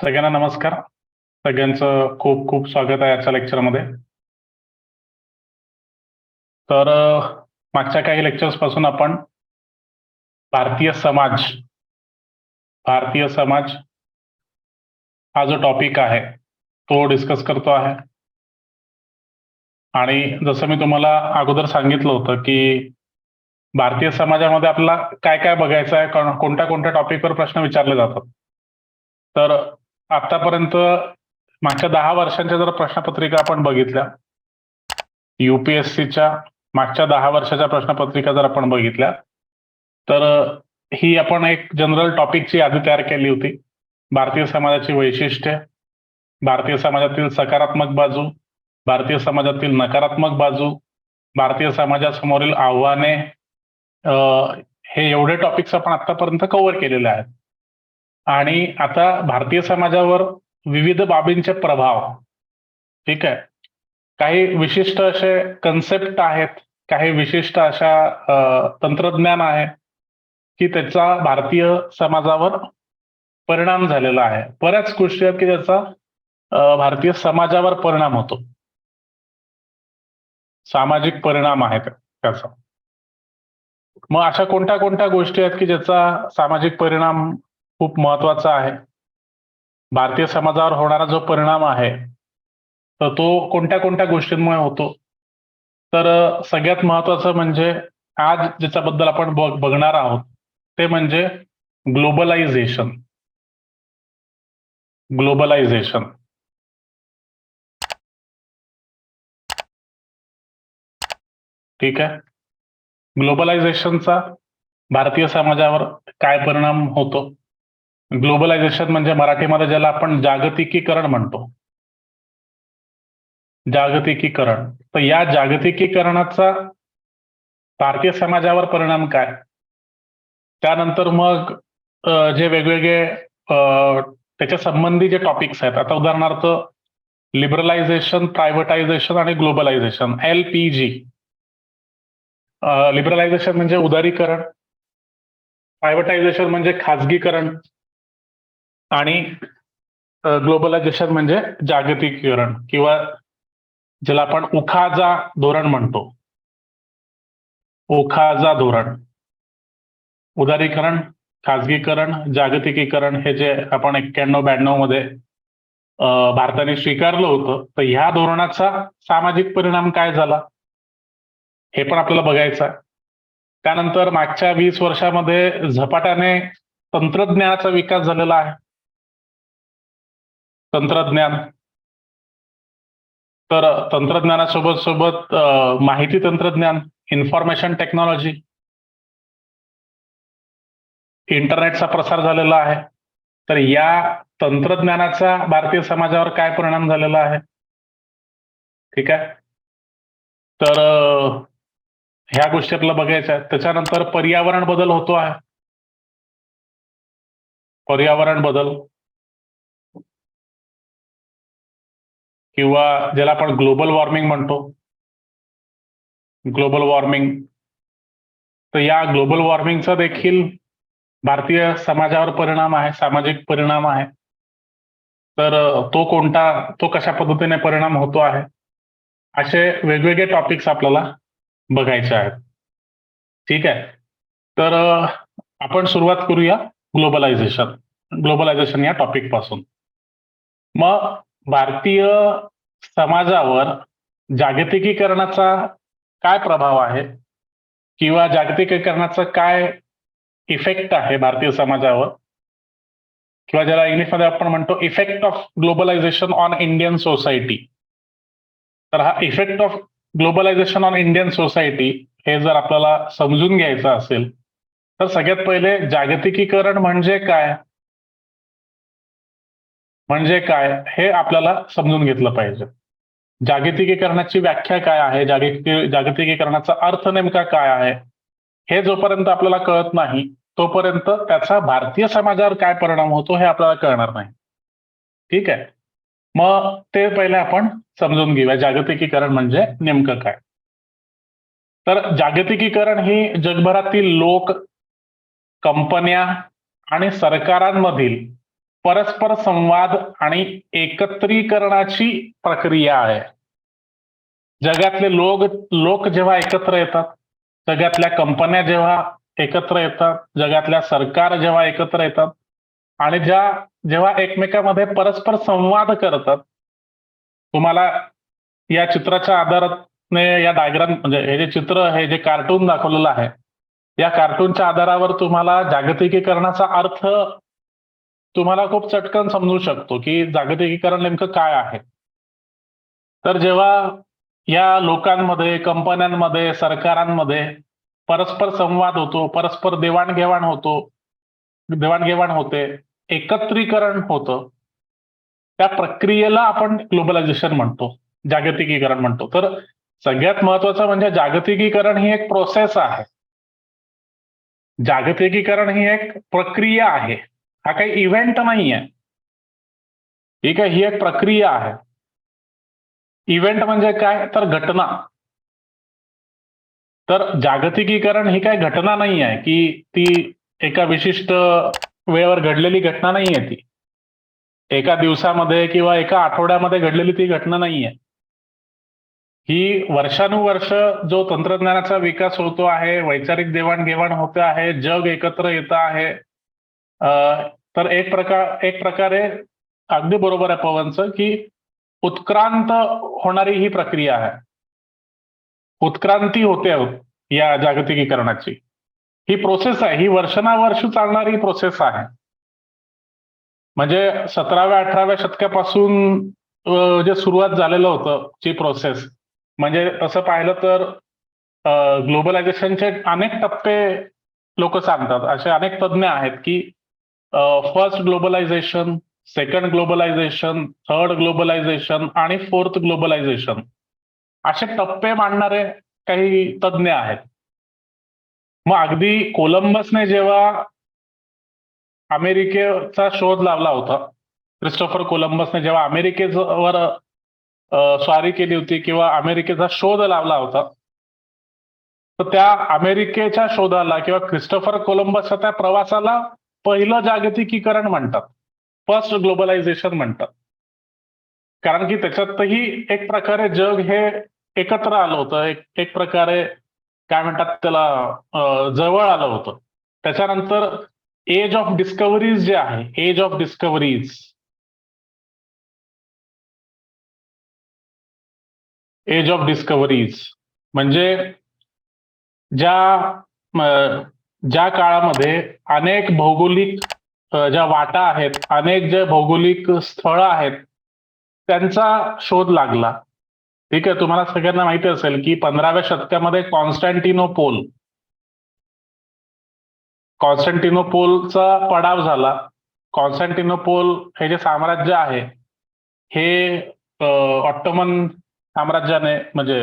सगळ्यांना नमस्कार. सगळ्यांचं खूप खूप स्वागत आहे आजच्या लेक्चरमध्ये तर मागच्या काही लेक्चर्सपासून आपण भारतीय समाज भारतीय समाज हा जो टॉपिक आहे तो डिस्कस करतो आहे. आणि जसं मी तुम्हाला अगोदर सांगितलं होतं की भारतीय समाजामध्ये आपल्याला काय काय बघायचं आहे कोणत्या कोणत्या टॉपिकवर प्रश्न विचारले जातात. तर आतापर्यंत मागच्या दहा वर्षांच्या जर प्रश्नपत्रिका आपण बघितल्या युपीएससीच्या मागच्या दहा वर्षाच्या प्रश्नपत्रिका जर आपण बघितल्या तर ही आपण एक जनरल टॉपिकची यादी तयार केली होती. भारतीय समाजाची वैशिष्ट्ये भारतीय समाजातील सकारात्मक बाजू भारतीय समाजातील नकारात्मक बाजू भारतीय समाजासमोरील आव्हाने हे एवढे टॉपिक्स आपण आतापर्यंत कव्हर केलेले आहेत. आणि आता भारतीय समाजावर विविध बाबींचे प्रभाव. ठीक आहे? काही विशिष्ट असे कन्सेप्ट आहेत काही विशिष्ट अशा तंत्रज्ञान आहे की त्याचा भारतीय समाजावर परिणाम झालेला आहे. बऱ्याच गोष्टी आहेत की त्याचा भारतीय समाजावर परिणाम होतो. सामाजिक परिणाम आहे त्याचा. मग अशा कोणत्या कोणत्या गोष्टी आहेत की ज्याचा सामाजिक परिणाम खूप महत्त्वाचा आहे. भारतीय समाजावर होणारा जो परिणाम आहे तर तो कोणत्या कोणत्या गोष्टींमुळे होतो? तर सगळ्यात महत्वाचं म्हणजे आज ज्याच्याबद्दल आपण बघ बघणार आहोत ते म्हणजे ग्लोबलायझेशन. ग्लोबलायझेशन. ठीक आहे? ग्लोबलायझेशनचा भारतीय समाजावर काय परिणाम होतो? ग्लोबलायझेशन म्हणजे मराठीमध्ये ज्याला आपण जागतिकीकरण म्हणतो. जागतिकीकरण. तर या जागतिकीकरणाचा भारतीय समाजावर परिणाम काय? त्यानंतर मग जे वेगवेगळे त्याच्या संबंधी जे टॉपिक्स आहेत. आता उदाहरणार्थ लिबरलायझेशन प्रायव्हेटायझेशन आणि globalisation L P G liberalisation म्हणजे उदारीकरण. प्रायव्हेटायझेशन म्हणजे खाजगीकरण. आणि ग्लोबलायझेशन म्हणजे जागतिकीकरण किंवा ज्याला आपण उखाजा धोरण म्हणतो. उखाजा धोरण. उदारीकरण खाजगीकरण जागतिकीकरण हे जे आपण एक्क्याण्णव ब्याण्णवमध्ये भारताने स्वीकारलं होतं तर ह्या धोरणाचा सामाजिक परिणाम काय झाला? हे पण आपल्याला बघायचं आहे. त्यानंतर मागच्या वीस वर्षामध्ये झपाट्याने तंत्रज्ञानाचा विकास झालेला आहे. तंत्रज्ञान. तर तंत्रज्ञानासोबत सोबत माहिती तंत्रज्ञान इन्फॉर्मेशन टेक्नॉलॉजी इंटरनेटचा प्रसार झालेला आहे. तर या तंत्रज्ञानाचा भारतीय समाजावर काय परिणाम झालेला आहे? ठीक आहे? तर ह्या गोष्टी आपल्याला बघायच्या आहेत त्याच्यानंतर पर्यावरण बदल होतो आहे. पर्यावरण बदल. किंवा ज्याला आपण ग्लोबल वॉर्मिंग म्हणतो. ग्लोबल वॉर्मिंग तर या ग्लोबल वॉर्मिंगचा देखील भारतीय समाजावर परिणाम आहे सामाजिक परिणाम आहे. तर तो कोणता तो कशा पद्धतीने परिणाम होतो आहे असे वेगवेगळे टॉपिक्स आपल्याला बघायचे आहेत. ठीक आहे? तर आपण सुरुवात करूया ग्लोबलायझेशन ग्लोबलायझेशन या टॉपिकपासून. मग भारतीय समाजावर जागतिकीकरणाचा काय प्रभाव आहे? किंवा जागतिकीकरणाचा काय इफेक्ट आहे भारतीय समाजावर? किंवा ज्याला इंग्लिशमध्ये आपण म्हणतो effect of globalisation on Indian society तर हा effect of globalisation on Indian society हे जर आपल्याला समजून घ्यायचं असेल तर सगळ्यात पहिले जागतिकीकरण म्हणजे काय? म्हणजे काय? हे आपल्याला समजून घेतलं पाहिजे. जागतिकीकरणाची व्याख्या काय आहे? जागतिकी जागतिकीकरणाचा अर्थ नेमका काय आहे? हे जोपर्यंत आपल्याला कळत नाही तोपर्यंत त्याचा भारतीय समाजावर काय परिणाम होतो हे आपल्याला कळणार नाही. ठीक आहे? मग ते पहिले आपण समजून घेऊया. जागतिकीकरण म्हणजे नेमकं काय? तर जागतिकीकरण ही जगभरातील लोक कंपन्या आणि सरकारांमधील परस्पर संवाद आणि एकत्रीकरणाची प्रक्रिया आहे. जगातले लोक लोक जेव्हा एकत्र येतात जगातल्या कंपन्या जेव्हा एकत्र येतात जगातल्या सरकार जेव्हा एकत्र येतात आणि ज्या जेव्हा एकमेकांमध्ये परस्पर संवाद करतात तुम्हाला या चित्राच्या आधाराने या डायग्राम म्हणजे हे जे चित्र हे जे कार्टून दाखवलेलं आहे या कार्टूनच्या आधारावर तुम्हाला जागतिकीकरणाचा अर्थ तुम्हाला खूप चटकन समजू शकतो की जागतिकीकरण नेमकं काय आहे. तर जेव्हा या लोकांमध्ये कंपन्यांमध्ये सरकारांमध्ये परस्पर संवाद होतो परस्पर देवाणघेवाण होतो देवाणघेवाण होते एकत्रीकरण होतं त्या प्रक्रियेला आपण ग्लोबलायझेशन म्हणतो जागतिकीकरण म्हणतो. तर सगळ्यात महत्वाचं म्हणजे जागतिकीकरण ही एक प्रोसेस आहे. जागतिकीकरण ही एक प्रक्रिया आहे. हा काही इव्हेंट नाही आहे ही काय ही एक प्रक्रिया आहे. इव्हेंट म्हणजे काय? तर घटना. तर जागतिकीकरण ही काय घटना नाही आहे की ती एका विशिष्ट वेळेवर घडलेली घटना नाही आहे ती. एका दिवसामध्ये किंवा एका आठवड्यामध्ये घडलेली ती घटना नाही आहे ही वर्षानुवर्ष जो तंत्रज्ञानाचा विकास होतो आहे वैचारिक देवाणघेवाण होते आहे जग एकत्र येत आहे तर एक प्रकार एक प्रकारे अगदी बरोबर आहे पवनचं की उत्क्रांत होणारी ही प्रक्रिया आहे. उत्क्रांती होते हो, या जागतिकीकरणाची. ही प्रोसेस आहे ही वर्षानुवर्ष चालणारी प्रोसेस आहे. म्हणजे सतराव्या अठराव्या शतकापासून जे सुरुवात झालेलं होतं जी प्रोसेस म्हणजे तसं पाहिलं तर ग्लोबलायझेशनचे अनेक टप्पे लोक सांगतात. असे अनेक तज्ज्ञ आहेत की first globalisation second globalisation third globalisation आणि फोर्थ ग्लोबलायझेशन असे टप्पे मांडणारे काही तज्ज्ञ आहेत. मग अगदी कोलंबसने जेव्हा अमेरिकेचा शोध लावला होता क्रिस्टोफर कोलंबसने जेव्हा अमेरिकेवर स्वारी केली होती किंवा अमेरिकेचा शोध लावला होता तर त्या अमेरिकेच्या शोधाला किंवा क्रिस्टोफर कोलंबसच्या त्या प्रवासाला पहिलं जागतिकीकरण म्हणतात. फर्स्ट ग्लोबलायझेशन म्हणतात. कारण की त्याच्यातही एक प्रकारे जग हे एकत्र आलं होतं. एक एक प्रकारे काय म्हणतात त्याला जवळ आलं होतं. त्याच्यानंतर एज ऑफ डिस्कव्हरीज जे आहे age of discoveries age of discoveries म्हणजे ज्या ज्या काळामध्ये अनेक भौगोलिक ज्या वाटा आहेत अनेक जे भौगोलिक स्थळं आहेत त्यांचा शोध लागला. ठीक आहे तुम्हाला सगळ्यांना माहिती असेल की पंधराव्या शतकामध्ये कॉन्स्टँटिनोपोल कॉन्स्टँटिनोपोलचा पडाव झाला. कॉन्स्टँटिनोपोल हे जे साम्राज्य आहे हे अ, ऑट्टोमन साम्राज्याने म्हणजे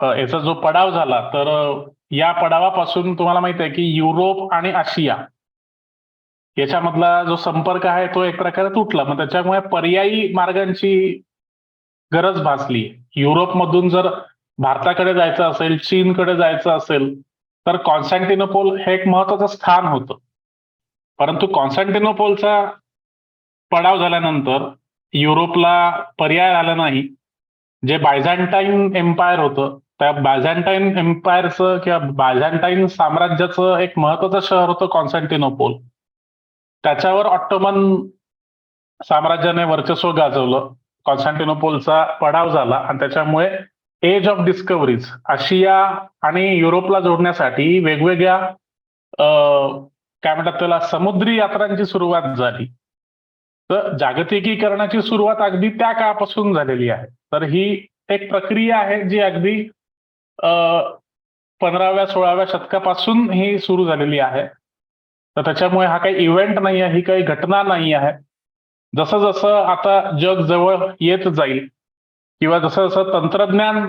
याचा जो पडाव झाला तर या पडावापासून तुम्हाला माहिती आहे की युरोप आणि आशिया याच्यामधला जो संपर्क आहे तो एक प्रकारे तुटला. मग त्याच्यामुळे पर्यायी मार्गांची गरज भासली. युरोपमधून जर भारताकडे जायचं असेल चीनकडे जायचं असेल तर कॉन्स्टँटिनोपोल हे एक महत्वाचं स्थान होतं. परंतु कॉन्स्टँटिनोपोलचा पडाव झाल्यानंतर युरोपला पर्याय आला नाही. जे बायझॅन्टाईन एम्पायर होतं त्या बायझॅन्टाईन एम्पायरचं किंवा बायझॅन्टाईन साम्राज्याचं एक महत्वाचं शहर होतं कॉन्स्टँटिनोपोल त्याच्यावर ऑट्टोमन साम्राज्याने वर्चस्व गाजवलं. कॉन्स्टँटिनोपोलचा पडाव झाला आणि त्याच्यामुळे एज ऑफ डिस्कवरीज आशिया आणि युरोपला जोडण्यासाठी वेगवेगळ्या काय म्हणतात त्याला समुद्री यात्रांची सुरुवात झाली. तर जागतिकीकरणाची सुरुवात अगदी त्या काळापासून झालेली आहे. तर ही एक प्रक्रिया आहे जी अगदी पंधराव्या सोळाव्या शतकापासून ही सुरू झालेली आहे. तर त्याच्यामुळे हा काही इव्हेंट नाही आहे ही काही घटना नाही आहे. जसं जसं आता जग जवळ येत जाईल किंवा जसं जसं तंत्रज्ञान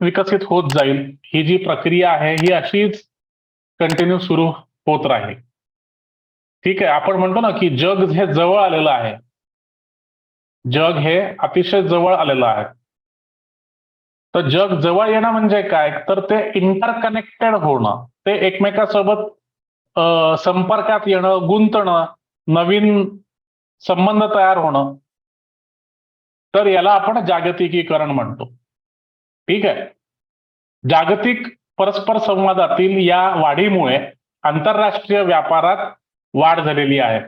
विकसित होत जाईल ही जी प्रक्रिया आहे ही अशीच कंटिन्यू सुरू होत राहील. ठीक आहे आपण म्हणतो ना की जग हे जवळ आलेलं आहे. जग हे अतिशय जवळ आलेलं आहे. तर जग जवळ येणं म्हणजे काय? तर ते इंटरकनेक्टेड होणं. ते एकमेकासोबत संपर्कात येणं गुंतणं नवीन संबंध तयार होणं. तर याला आपण जागतिकीकरण म्हणतो. ठीक आहे? जागतिक परस्पर संवादातील या वाढीमुळे आंतरराष्ट्रीय व्यापारात वाढ झालेली आहे.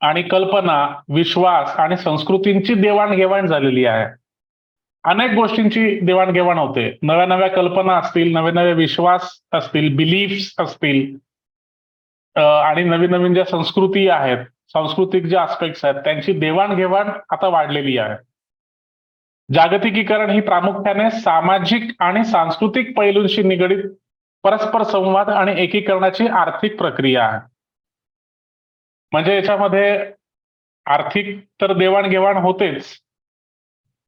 आणि कल्पना विश्वास आणि संस्कृतींची देवाणघेवाण झालेली आहे. अनेक गोष्टींची देवाणघेवाण होते. नव्या नव्या कल्पना असतील नवे नवे विश्वास असतील बिलीफ्स असतील. आणि नवीन नवीन ज्या संस्कृती आहेत सांस्कृतिक जे आस्पेक्ट्स आहेत त्यांची देवाणघेवाण आता वाढलेली आहे. जागतिकीकरण ही प्रामुख्याने सामाजिक आणि सांस्कृतिक पैलूंशी निगडीत परस्पर संवाद आणि एकीकरणाची आर्थिक प्रक्रिया आहे. म्हणजे याच्यामध्ये आर्थिक तर देवाणघेवाण होतेच.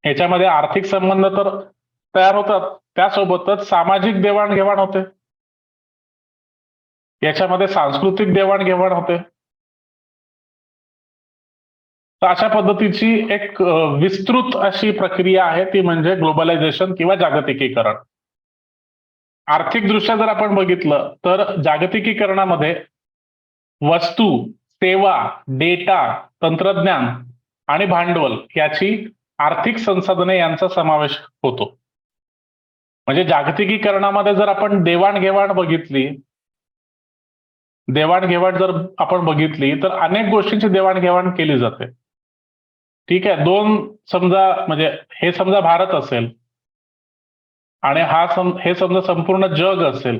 याच्यामध्ये आर्थिक संबंध तर तयार होतात. त्यासोबतच सामाजिक देवाणघेवाण होते. याच्यामध्ये सांस्कृतिक देवाणघेवाण होते. तर अशा पद्धतीची एक विस्तृत अशी प्रक्रिया आहे ती म्हणजे ग्लोबलायझेशन किंवा जागतिकीकरण. आर्थिक दृष्ट्या जर आपण बघितलं तर जागतिकीकरणामध्ये वस्तू सेवा डेटा तंत्रज्ञान आणि भांडवल याची आर्थिक संसाधने यांचा समावेश होतो. म्हणजे जागतिकीकरणामध्ये जर आपण देवाणघेवाण बघितली देवाणघेवाण जर आपण बघितली तर अनेक गोष्टींची देवाणघेवाण केली जाते. ठीक आहे दोन समजा म्हणजे हे समजा भारत असेल आणि हा सम हे समजा संपूर्ण जग असेल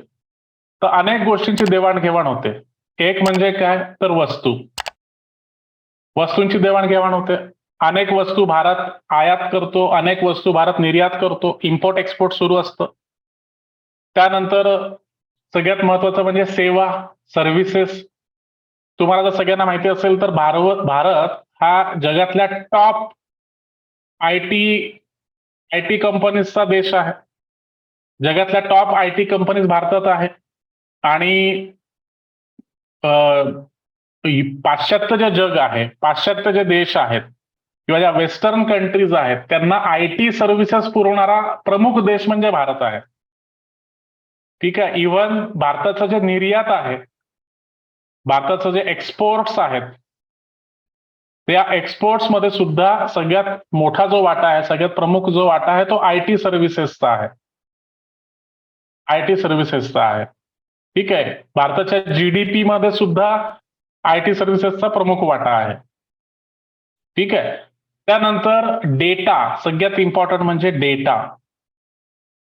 तर अनेक गोष्टींची देवाणघेवाण होते. एक म्हणजे काय? तर वस्तू. वस्तूंची देवाणघेवाण होते. अनेक वस्तू भारत आयात करतो अनेक वस्तू भारत निर्यात करतो इम्पोर्ट एक्सपोर्ट सुरू असतं. त्यानंतर सगळ्यात महत्वाचं म्हणजे सेवा सर्व्हिसेस तुम्हाला जर सगळ्यांना माहिती असेल तर भारत भारत हा जगातल्या top I T I T कंपनीजचा देश आहे. जगातल्या टॉप आय टी कंपनीज भारतात आहे आणि पाश्चात्य जे जग आहे पाश्चात्य जे देश आहेत किंवा ज्या वेस्टर्न कंट्रीज आहेत त्यांना आय टी सर्व्हिसेस पुरवणारा प्रमुख देश म्हणजे भारत आहे. ठीक आहे? इव्हन भारताचं जे निर्यात आहे भारताचं जे एक्सपोर्ट्स आहेत त्या एक्सपोर्ट्समध्ये सुद्धा सगळ्यात मोठा जो वाटा आहे सगळ्यात प्रमुख जो वाटा आहे तो आय टी सर्व्हिसेसचा आहे. आय टी सर्व्हिसेसचा आहे. ठीक आहे. भारताच्या जीडीपी मध्ये सुद्धा आय टी सर्व्हिसेसचा प्रमुख वाटा आहे. ठीक आहे. त्यानंतर डेटा सगळ्यात इम्पॉर्टंट म्हणजे डेटा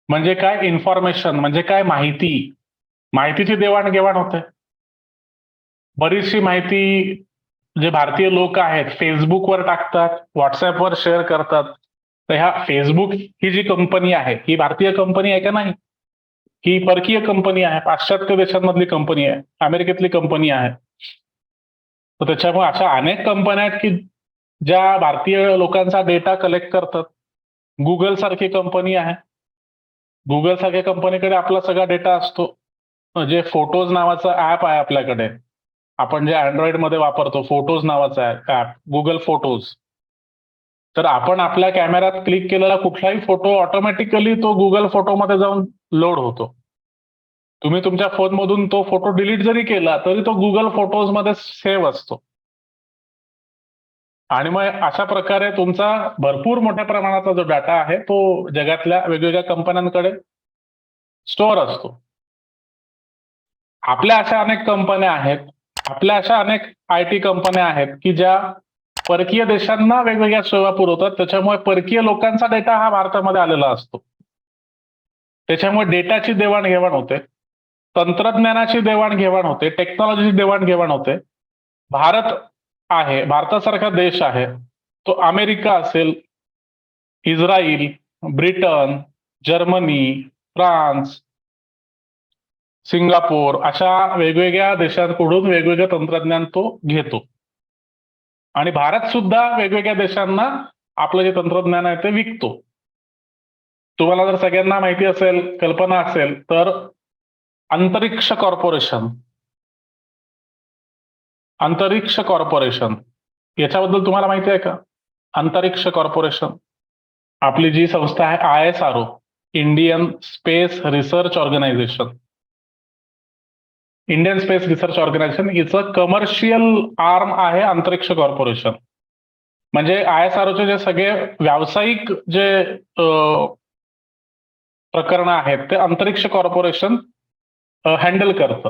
म्हणजे काय? इन्फॉर्मेशन म्हणजे काय? माहिती. माहितीची देवाणघेवाण होते. बरीचशी माहिती जे भारतीय लोक आहेत फेसबुकवर टाकतात व्हॉट्सअपवर शेअर करतात. तर ह्या फेसबुक ही जी कंपनी आहे ही भारतीय कंपनी आहे का नाही? ही परकीय कंपनी आहे पाश्चात्य देशांमधली कंपनी आहे अमेरिकेतली कंपनी आहे. तर त्याच्यामुळे अशा अनेक कंपन्या आहेत की ज्या भारतीय लोकांचा डेटा कलेक्ट करतात. गुगल सारखी कंपनी आहे. गुगल सारख्या कंपनीकडे आपला सगळा डेटा असतो. जे फोटोज नावाचं ऍप आहे आपल्याकडे. आपण जे अँड्रॉइडमध्ये वापरतो फोटोज नावाचा ऍप गुगल फोटोज तर आपण आपल्या कॅमेऱ्यात क्लिक केलेला कुठलाही फोटो ऑटोमॅटिकली तो गुगल फोटोमध्ये जाऊन लोड होतो. तुम्ही तुमच्या फोनमधून तो फोटो डिलीट जरी केला तरी तो गुगल फोटोजमध्ये सेव्ह असतो. आणि मग अशा प्रकारे तुमचा भरपूर मोठ्या प्रमाणाचा जो डाटा आहे तो जगातल्या वेगवेगळ्या कंपन्यांकडे स्टोअर असतो. आपल्या अशा अनेक कंपन्या आहेत आपल्या अशा अनेक आय टी कंपन्या आहेत की ज्या परकीय देशांना वेगवेगळ्या सेवा पुरवतात. त्याच्यामुळे परकीय लोकांचा डेटा हा भारतामध्ये आलेला असतो. त्याच्यामुळे डेटाची देवाणघेवाण होते. तंत्रज्ञानाची देवाणघेवाण होते टेक्नॉलॉजीची देवाणघेवाण होते. भारत आहे भारतासारखा देश आहे. तो अमेरिका असेल Israel Britain Germany France Singapore अशा वेगवेगळ्या देशांकडून वेगवेगळं तंत्रज्ञान तो घेतो. आणि भारत सुद्धा वेगवेगळ्या देशांना आपलं जे तंत्रज्ञान आहे ते विकतो. तुम्हाला जर सगळ्यांना माहिती असेल कल्पना असेल तर अंतरिक्ष कॉर्पोरेशन. अंतरिक्ष कॉर्पोरेशन. याच्याबद्दल तुम्हाला माहिती आहे का? अंतरिक्ष कॉर्पोरेशन. आपली जी संस्था आहे I S R O Indian space research organisation. Indian space research organisation हिचं कमर्शियल आर्म आहे अंतरिक्ष कॉर्पोरेशन. म्हणजे आय एस आरओचे जे सगळे व्यावसायिक जे प्रकरण आहेत ते अंतरिक्ष कॉर्पोरेशन हँडल करतं.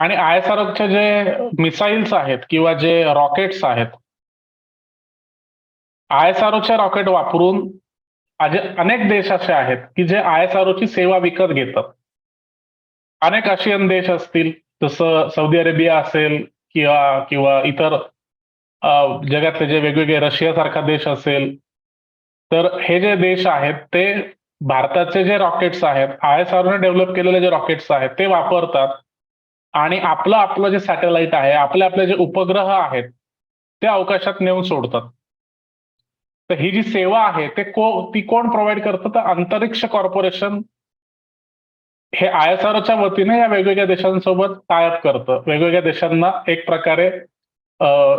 आणि आय एस आरओचे जे मिसाईल्स आहेत किंवा जे रॉकेट्स आहेत आय एस आरओचे रॉकेट वापरून अनेक देश असे आहेत की जे आय एस आरओची सेवा विकत घेतात. अनेक आशियन देश असतील जसं सौदी अरेबिया असेल किंवा किंवा इतर जगातले जे वेगवेगळे रशियासारखा देश असेल तर हे जे देश आहेत ते भारताचे जे रॉकेट्स आहेत आय एस आरने डेव्हलप केलेले जे रॉकेट्स आहेत ते वापरतात. आणि आपलं आपलं जे सॅटेलाइट आहे आपले आपले जे उपग्रह आहेत ते अवकाशात नेऊन सोडतात. तर ही जी सेवा आहे ते को ती कोण प्रोव्हाइड करतं? तर अंतरिक्ष कॉर्पोरेशन हे आय एस आरच्या वतीने या वेगवेगळ्या देशांसोबत टायअप करतं. वेगवेगळ्या देशांना एक प्रकारे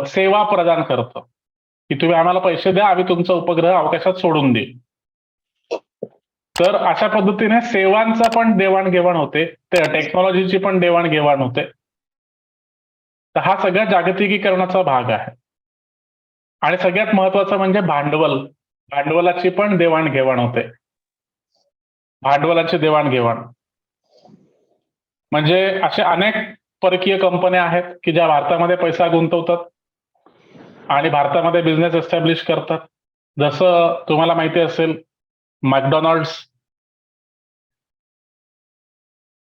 सेवा प्रदान करतं. की तुम्ही आम्हाला पैसे द्या आम्ही तुमचा उपग्रह अवकाशात सोडून देऊ. तर अशा पद्धतीने सेवांचा पण देवाणघेवाण होते ते टेक्नॉलॉजीची पण देवाणघेवाण होते. तर हा सगळ्या जागतिकीकरणाचा भाग आहे. आणि सगळ्यात महत्वाचं म्हणजे भांडवल भांडवलाची पण देवाणघेवाण होते. भांडवलाची देवाणघेवाण. म्हणजे असे अनेक परकीय कंपन्या आहेत की ज्या भारतामध्ये पैसा गुंतवतात आणि भारतामध्ये बिझनेस एस्टॅब्लिश करतात. जसं तुम्हाला माहिती असेल मॅकडॉनल्ड्स.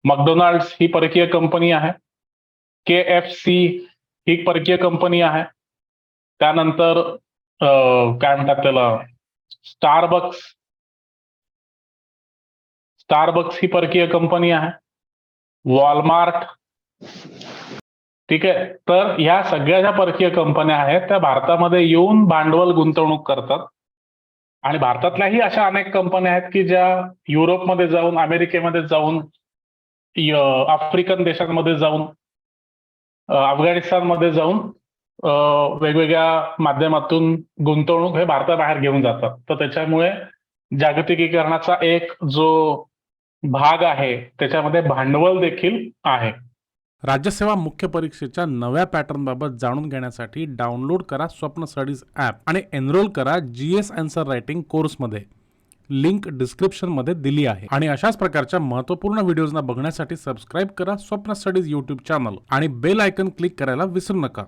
मॅकडोनाल्ड्स ही परकीय कंपनी आहे. के एफ सी ही परकीय कंपनी आहे. त्यानंतर काय म्हणतात त्याला? स्टारबक्स. स्टारबक्स ही परकीय कंपनी आहे. वॉलमार्ट. ठीक आहे? तर ह्या सगळ्या ज्या परकीय कंपन्या आहेत त्या भारतामध्ये येऊन भांडवल गुंतवणूक करतात. आणि भारतातल्याही अशा अनेक कंपन्या आहेत की ज्या युरोपमध्ये जाऊन अमेरिकेमध्ये जाऊन आफ्रिकन देशांमध्ये जाऊन अफगाणिस्तानमध्ये जाऊन वेगवेगळ्या माध्यमातून गुंतवणूक हे भारताबाहेर घेऊन जातात. तर त्याच्यामुळे जागतिकीकरणाचा एक जो भाग आहे त्याच्यामध्ये भांडवल देखील आहे. राज्यसेवा मुख्य परीक्षेच्या नव्या पॅटर्नबाबत जाणून घेण्यासाठी डाउनलोड करा स्वप्न स्टडीज ॲप आणि एनरोल करा जी एस अँसर रायटिंग कोर्समध्ये. लिंक डिस्क्रिप्शनमध्ये दिली आहे. आणि अशाच प्रकारच्या महत्त्वपूर्ण व्हिडिओजना बघण्यासाठी सबस्क्राईब करा स्वप्न स्टडीज यूट्यूब चॅनल आणि बेल आयकन क्लिक करायला विसरू नका.